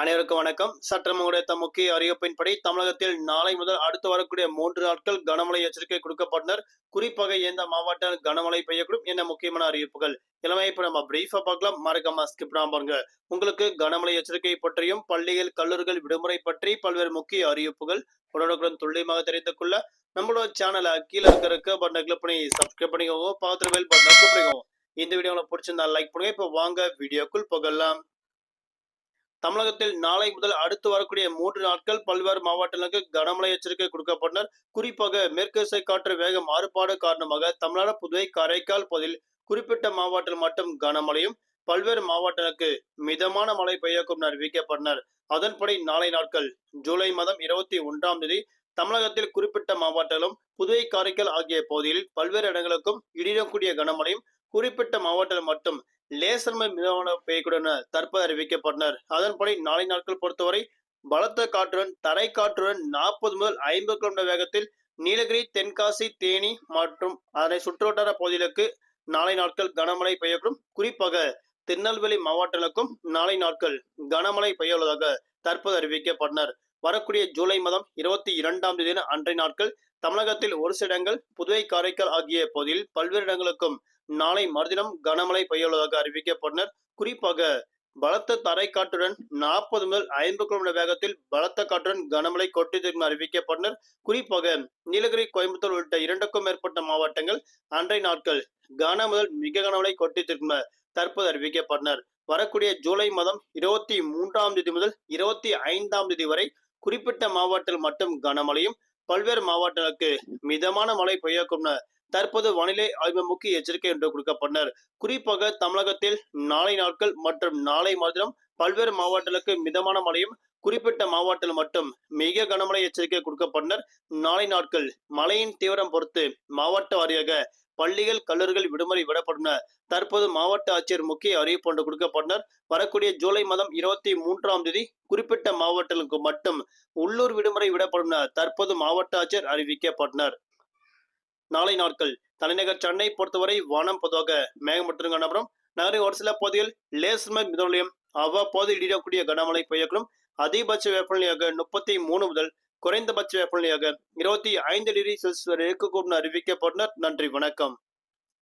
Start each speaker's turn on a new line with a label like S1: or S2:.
S1: அனைவருக்கும் வணக்கம். சற்றம் கிடைத்த முக்கிய அறிவிப்பின்படி தமிழகத்தில் நாளை முதல் அடுத்து வரக்கூடிய மூன்று நாட்கள் கனமழை எச்சரிக்கை கொடுக்கப்பட்டனர். குறிப்பாக எந்த மாவட்டம் கனமழை பெய்யக்கூடும் என்ன முக்கியமான அறிவிப்புகள்? இளமையை இப்ப நம்ம பிரீஃபா பார்க்கலாம். மறக்காம ஸ்கிப் பாருங்க. உங்களுக்கு கனமழை எச்சரிக்கை பற்றியும் பள்ளிகள் கல்லூரிகள் விடுமுறை பற்றி பல்வேறு முக்கிய அறிவிப்புகள் உடனுக்குடன் துல்லியமாக தெரிந்து கொள்ள நம்மளோட சேனலை கீழே இருக்கிற பட்டனை கிளிக் பண்ணி சப்ஸ்கிரைப் பண்ணிக்கோங்க. பார்த்துட்டு பட்டனை கிளிக் பண்ணிக்கோங்க. இந்த வீடியோ உங்களுக்கு பிடிச்சிருந்தா லைக் பண்ணுங்க. இப்போ வாங்க வீடியோக்குள் போகலாம். தமிழகத்தில் நாளை முதல் அடுத்து வரக்கூடிய மூன்று நாட்கள் பல்வேறு மாவட்டங்களுக்கு கனமழை எச்சரிக்கை கொடுக்கப்பட்டனர். குறிப்பாக மேற்கசை காற்று வேக மாறுபாடு காரணமாக தமிழ்நாடு புதுவை காரைக்கால் பகுதியில் குறிப்பிட்ட மாவட்டத்தில் மட்டும் கனமழையும் பல்வேறு மாவட்டங்களுக்கு மிதமான மழை பெய்யக்கும் அறிவிக்கப்பட்டனர். அதன்படி நாளை நாட்கள் ஜூலை மாதம் இருபத்தி ஒன்றாம் தேதி தமிழகத்தில் குறிப்பிட்ட மாவட்டங்களும் புதுவை காரைக்கால் ஆகிய பகுதிகளில் பல்வேறு இடங்களுக்கும் இடியக்கூடிய கனமழையும் குறிப்பிட்ட மாவட்டத்தில் மட்டும் லேசர் மிதமான பெய்யக்கூடும் தற்போது அறிவிக்கப்பட்டனர். அதன்படி நாளை நாட்கள் பொறுத்தவரை பலத்த காற்றுடன் தரை காற்றுடன் நாற்பது முதல் ஐம்பது கிலோமீட்டர் வேகத்தில் நீலகிரி தென்காசி தேனி மற்றும் அதனை சுற்றுவட்டார பகுதிகளுக்கு நாளை நாட்கள் கனமழை பெய்யக்கூடும். குறிப்பாக திருநெல்வேலி மாவட்டங்களுக்கும் நாளை நாட்கள் கனமழை பெய்ய உள்ளதாக தற்போது அறிவிக்கப்பட்டனர். வரக்கூடிய ஜூலை மாதம் இருபத்தி இரண்டாம் தேதி அன்றைய நாட்கள் தமிழகத்தில் ஒரு சில இடங்கள் புதுவை காரைக்கால் ஆகிய பகுதியில் பல்வேறு இடங்களுக்கும் நாளை மறுதினம் கனமழை பெய்யுள்ளதாக அறிவிக்கப்பட்டனர். குறிப்பாக பலத்த தரை காற்றுடன் நாற்பது முதல் ஐம்பது கிலோமீட்டர் வேகத்தில் பலத்த காற்றுடன் கனமழை கொட்டித்திருக்கும் அறிவிக்கப்பட்டனர். குறிப்பாக நீலகிரி கோயம்புத்தூர் உள்ளிட்ட இரண்டுக்கும் மேற்பட்ட மாவட்டங்கள் அன்றைய நாட்கள் கன முதல் மிக கனமழை கொட்டித்திருக்கும் தற்போது அறிவிக்கப்பட்டனர். வரக்கூடிய ஜூலை மாதம் இருபத்தி மூன்றாம் தேதி முதல் இருபத்தி ஐந்தாம் தேதி வரை குறிப்பிட்ட மாவட்டத்தில் மட்டும் கனமழையும் பல்வேறு மாவட்டங்களுக்கு மிதமான மழை பெய்யக்கும் தற்போது வானிலை ஆய்வு முக்கிய எச்சரிக்கை என்று கொடுக்கப்பட்டனர். குறிப்பாக தமிழகத்தில் நாளை நாட்கள் மற்றும் நாளை மாதிரம் பல்வேறு மாவட்டங்களுக்கு மிதமான மழையும் குறிப்பிட்ட மாவட்டத்தில் மட்டும் மிக கனமழை எச்சரிக்கை கொடுக்கப்பட்டனர். நாளை நாட்கள் மழையின் தீவிரம் பொறுத்து மாவட்ட வாரியாக பள்ளிகள் கல்லூரிகள் விடுமுறை விடப்படும் தற்போது மாவட்ட ஆட்சியர் முக்கிய அறிவிப்பு ஒன்று கொடுக்கப்பட்டனர். வரக்கூடிய ஜூலை மாதம் இருபத்தி மூன்றாம் தேதி குறிப்பிட்ட மாவட்டங்களுக்கு மட்டும் உள்ளூர் விடுமுறை விடப்படும் தற்போது மாவட்ட ஆட்சியர் அறிவிக்கப்பட்டனர். நாளை நாட்கள். தலைநகர் சென்னை பொறுத்தவரை வானம் பொதுவாக மேகமட்டும் காணப்படும் நகரின் ஒரு சில பகுதியில் லேசர் மிதமலையும் அவ்வப்போது இடியக்கூடிய கனமழை பெய்யக்கூடும். அதிகபட்ச வெப்பநிலையாக முப்பத்தி மூணு முதல் குறைந்தபட்ச வெப்பநிலையாக இருபத்தி ஐந்து டிகிரி செல்சியஸ் வரை இருக்கக்கூடும் அறிவிக்கப்பட்டனர். நன்றி வணக்கம்.